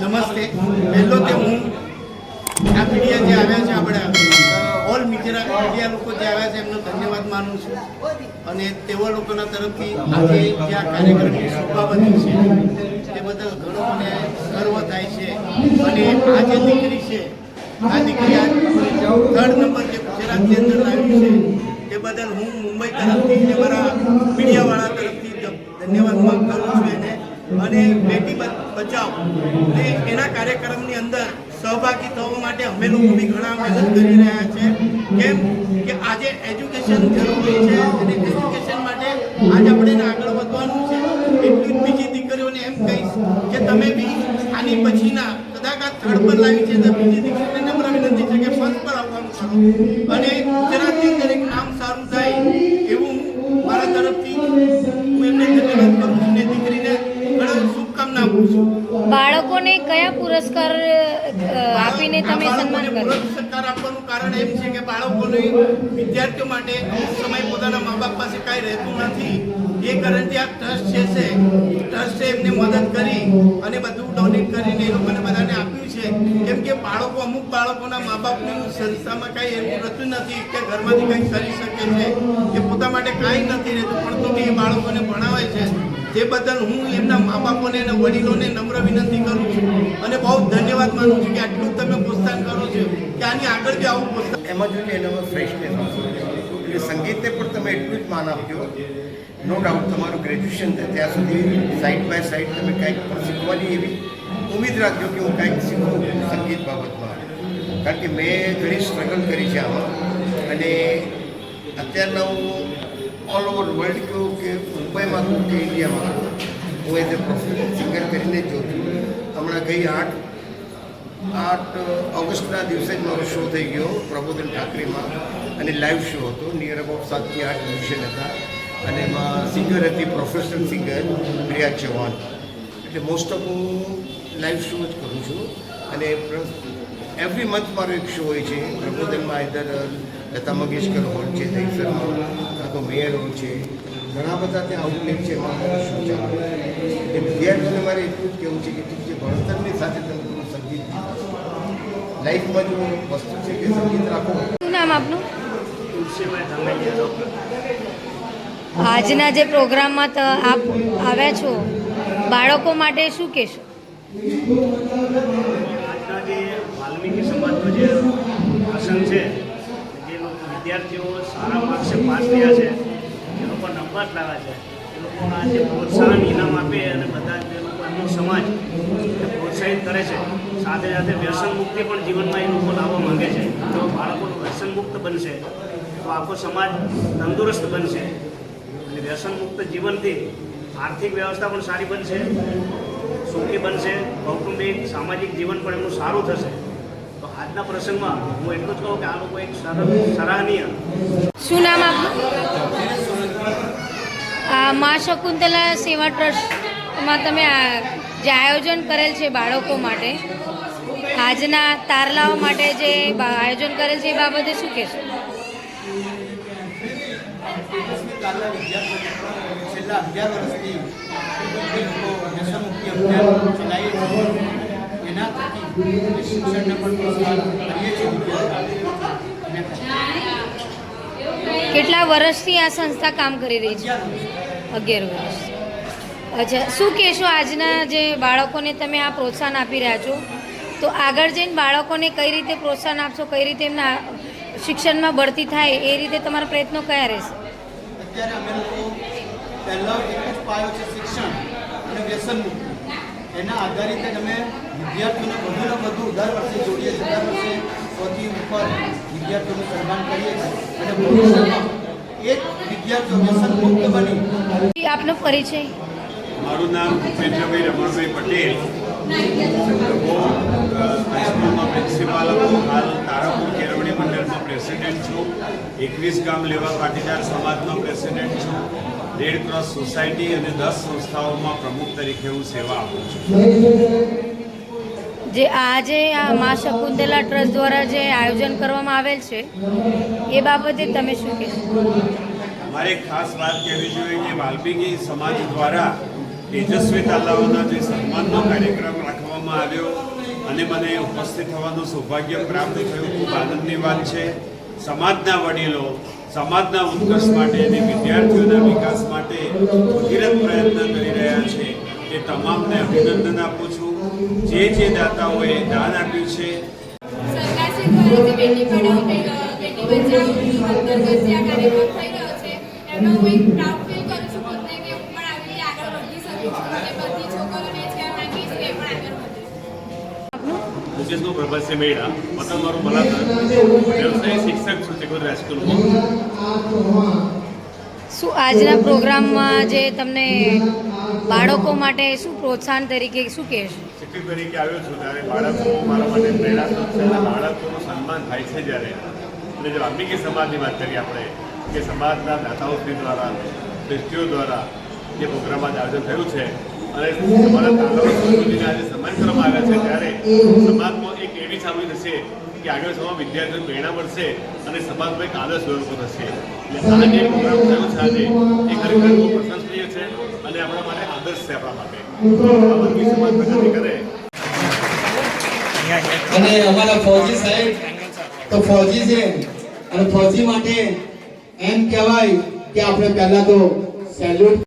નમસ્તે. પહેલો તે હું આ મીડિયા જે આવ્યા છે આપણે ઓલ મીડિયા મીડિયા લોકો જે આવ્યા છે, એમનો ધન્યવાદ માનું છું. અને તેવા લોકોના તરફથી આજે જે આ કાર્યક્રમની શોભા બની છે, તે બદલ ઘણો મને ગર્વ થાય છે. અને આ જે દીકરી છે, આ દીકરી થર્ડ નંબર જે ગુજરાતની અંદર લાવી છે, તે બદલ હું મુંબઈ તરફથી મારા મીડિયાવાળા તરફથી ધન્યવાદ માંગ કરું છું એને. અને બેટી બચાવ. ને એના કાર્યક્રમની અંદર સહભાગી થવા માટે અમે લોકો બી ઘણા મહેનત કરી રહ્યા છે. કેમ કે આજે એજ્યુકેશન જરૂરી છે અને એજ્યુકેશન માટે આજે આપણે આગળ વધવાનું છે. એટલી બીજી દીકરીઓને એમ કહીશ કે તમે બી આની પછીના કદાચ આ થર્ડ પર લાવી છે બીજી દીકરીને નમ્ર છે કે ફર્સ્ટ પર આવવાનું અને ગુજરાતની કયા પુરસ્કાર આપીને તમે સન્માન પુરસ્કાર આપવાનું કારણ એમ છે કે બાળકોને વિદ્યાર્થીઓ માટે અમુક સમય પોતાના મા બાપ પાસે કાંઈ રહેતું નથી. એ કારણથી આ ટ્રસ્ટ છે છે ટ્રસ્ટે એમને મદદ કરી અને બધું ડોનેટ કરીને એ લોકોને બધાને આપ્યું છે. કેમ કે બાળકો અમુક બાળકોના મા બાપને સંસ્થામાં કાંઈ એવું રહેતું નથી કે ઘરમાંથી કંઈક કરી શકે છે કે પોતા માટે કાંઈ નથી રહેતું. પણ તો બી એ બાળકોને ભણાવે છે. જે બદલ હું એમના મા બાપોને અને વડીલોને નમ્ર વિનંતી કરું છું અને બહુ ધન્યવાદ માનું છું કે આટલું તમે પ્રોત્સાહન કરો છો કે આની આગળ બી આવું પ્રોત્સાહન એમાં જોઈએ એનામાં ફ્રેશનેસ એટલે સંગીતને પણ તમે એટલું જ માન આપજો. નો ડાઉટ તમારું ગ્રેજ્યુએશન ત્યાં સુધી સાઈડ બાય સાઈડ તમે કંઈક પણ શીખવાની એવી ઉમેદ રાખજો કે હું કંઈક શીખું સંગીત બાબતમાં. કારણ કે મેં ઘણી સ્ટ્રગલ કરી છે આમાં. અને અત્યારના હું ઓલ ઓવર વર્લ્ડ કહું કે મુંબઈમાં કહું કે ઇન્ડિયામાં હું એઝ એ પ્રોફેશનલ સિંગર કરીને જ જોઉં હમણાં ગઈ આઠ આઠ ઓગસ્ટના દિવસે જ મારો શો થઈ ગયો પ્રબોધન ઠાકરેમાં અને લાઈવ શો હતો નિયર અબાઉટ સાતથી આઠ મ્યુઝિશિયન હતા. અને એમાં સિંગર હતી પ્રોફેશનલ સિંગર પ્રિયા ચૌહાણ. એટલે મોસ્ટ ઓફ હું લાઈવ શો જ કરું છું. અને એવરી મંથ મારો એક શો હોય છે, પ્રબોધનમાં ઇધર લતા મંગેશકર હોલ છે દહીસરમાં કાં તો મેયર હોલ છે. ઘણા બધા ત્યાં આઉટલેટ છે શું ચાલે? એટલે વિદ્યાર્થીઓને મારે એટલું જ કહેવું છે કે ઠીક છે ભણતરની સાથે તમે થોડું સંગીત લાઈફમાં જો વસ્તુ છે કે સંગીત રાખો. શું નામ આપનું? આજના જે પ્રોગ્રામમાં ત- આપ આવ્યા છો બાળકો માટે શું કહેશો? આજના જે વાલ્મીકી સમાજનો જે પ્રસંગ છે વિદ્યાર્થીઓ સારા માર્ક્સે પાસ થયા છે. એ લોકો નંબર લાવ્યા છે. એ લોકો જે પ્રોત્સાહન ઇનામ આપે અને બધા જે લોકો એમનો સમાજ પ્રોત્સાહિત કરે છે. સાથે સાથે વ્યસન મુક્તિ પણ જીવનમાં એ લોકો લાવવા માંગે છે. જો બાળકોનું વ્યસન મુક્ત બનશે, તો આખો સમાજ તંદુરસ્ત બનશે અને વ્યસન મુક્ત જીવનથી આર્થિક વ્યવસ્થા પણ સારી બનશે, સુખી બનશે, કૌટુંબિક, સામાજિક જીવન પણ એમનું સારું થશે. તો આજના પ્રસંગમાં હું એટલું જ કહું કે આ લોકો એક સરાહનીય. શું નામ આપનું? મા શકુંતલા સેવા ટ્રસ્ટમાં તમે જે આયોજન કરેલ છે બાળકો માટે આજના તારલાઓ માટે જે આયોજન કરેલ છે એ બાબતે શું કહેશો? છેલ્લા અગિયાર વર્ષથી લોકો વ્યસનમુક્તિ અભિયાન ચલાવીએ છીએ. એના થકી એ શિક્ષણને પણ પ્રોત્સાહન કરીએ છીએ કેટલા વર્ષથી આ સંસ્થા કામ કરી રહી છે? અગિયાર વર્ષ અગિયાર વર્ષ. અચ્છા શું કહેશો આજના જે બાળકોને તમે આ પ્રોત્સાહન આપી રહ્યા છો? તો આગળ જઈને બાળકોને કઈ રીતે પ્રોત્સાહન આપશો કઈ રીતે એમના શિક્ષણમાં બઢતી થાય એ રીતે તમારા પ્રયત્નો કયા રહેશે? અત્યારે અમે લોકો પહેલો એક જ પાયો છે શિક્ષણ અને વ્યસન મુક્તિ. એના આધારિત જ અમે વિદ્યાર્થીઓને વધુને વધુ દર વર્ષે જોડીએ છીએ. દર વર્ષે સૌથી ઉપર વિદ્યાર્થીઓનું સન્માન કરીએ છીએ. અને ભવિષ્યમાં એક વિદ્યાર્થીઓ વ્યસન મુક્ત બની. આપનો પરિચય? મારું નામ ભૂપેન્દ્રભાઈ રમણભાઈ પટેલ. હાઈસ્કૂલમાં પ્રિન્સિપાલ હતો હાલ તારાપુર કેળવણી મંડળમાં પ્રેસિડેન્ટ છું. એકવીસ ગામ લેવા પાટીદાર સમાજનો પ્રેસિડેન્ટ છું. રેડ ક્રોસ સોસાયટી અને દસ સંસ્થાઓમાં પ્રમુખ તરીકે હું સેવા આપું છું. જે આજે આ મા શકુંતલા ટ્રસ્ટ દ્વારા જે આયોજન કરવામાં આવેલ છે એ બાબતે તમે શું કહેશો? મારે ખાસ વાત કહેવી જોઈએ કે વાલ્મીકી સમાજ દ્વારા તેજસ્વી તાલાઓના જે સન્માનનો કાર્યક્રમ રાખવામાં આવ્યો અને મને ઉપસ્થિત થવાનું સૌભાગ્ય પ્રાપ્ત થયું. ખૂબ આનંદની વાત છે. સમાજના વડીલો સમાજના ઉત્કર્ષ માટે અને વિદ્યાર્થીઓના વિકાસ માટે ભગીરથ પ્રયત્ન કરી રહ્યા છે. એ તમામને અભિનંદન આપું છું. જે જે દાતાઓએ દાન આપ્યું છે. બેટી છે, એનો હું પ્રાઉડ પ્રભાસિંહ મેળા. વતન મારું બલાતર વ્યવસાય શિક્ષક છું ચકોર રાજકોટમાં શું આજના પ્રોગ્રામમાં જે તમને બાળકો માટે શું પ્રોત્સાહન તરીકે શું કહેશો શિક્ષક તરીકે આવ્યો છું ત્યારે બાળકો મારા માટે પ્રેરણા છે બાળકોનું સન્માન થાય છે જ્યારે. અને જો વાલ્મીકી સમાજની વાત કરીએ આપણે કે સમાજના દાતાઓ દ્વારા ટ્રસ્ટીઓ દ્વારા જે પ્રોગ્રામમાં આયોજન થયું છે અને અમારા તાંડવ સંસ્કૃતિને આજે સન્માન આવ્યા છે ત્યારે સમાજમાં એક એવી સામગ્રી થશે કે આગળ સમયમાં વિદ્યાર્થીઓને પ્રેરણા મળશે અને સમાજમાં એક આદર્શ સ્વરૂપ થશે. એટલે જે પ્રોગ્રામ થયો છે આજે, એ ખરેખર બહુ પ્રશંસનીય છે અને આપણા માટે આદર્શ છે આપણા માટે. સમાજ પ્રગતિ કરે. અને અમારા ફોજી સાહેબ, તો ફોજી છે. અને ફોજી માટે એમ કહેવાય કે આપણે પહેલા તો સેલ્યુટ